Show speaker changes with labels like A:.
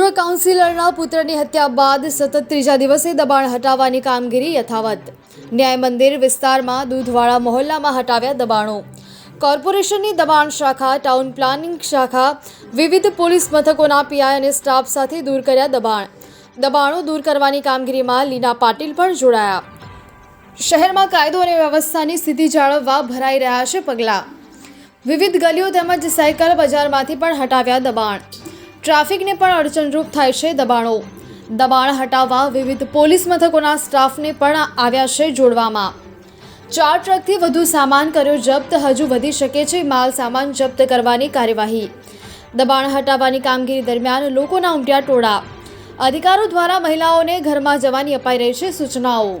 A: કાઉન્સિલરના પુત્રની હત્યા બાદ સતત ત્રીજા દિવસે દબાણ હટાવવાની કામગીરી યથાવત. ન્યાય મંદિર વિસ્તારમાં દૂધવાળા મહોલ્લામાં હટાવ્યા દબાણો. કોર્પોરેશનની દબાણ શાખા, ટાઉન પ્લાનિંગ શાખા, વિવિધ પોલીસ મથકોના પીઆઈ અને સ્ટાફ સાથે દૂર કર્યા દબાણ. દબાણો દૂર કરવાની કામગીરીમાં લીના પાટીલ પણ જોડાયા. શહેરમાં કાયદો અને વ્યવસ્થાની સ્થિતિ જાળવવા ભરાઈ રહ્યા છે પગલાં. વિવિધ ગલીઓ તેમજ સાયકલ બજારમાંથી પણ હટાવ્યા દબાણ. ટ્રાફિકને પણ અડચણરૂપ થાય છે દબાણો. દબાણ હટાવવા વિવિધ પોલીસ મથકોના સ્ટાફને પણ આવ્યા છે જોડવામાં. ચાર ટ્રકથી વધુ સામાન કર્યો જપ્ત, હજુ વધી શકે છે માલ સામાન જપ્ત કરવાની કાર્યવાહી. દબાણ હટાવવાની કામગીરી દરમિયાન લોકોના ઉમટ્યા ટોળા. અધિકારો દ્વારા મહિલાઓને ઘરમાં જવાની અપાઈ રહી છે સૂચનાઓ.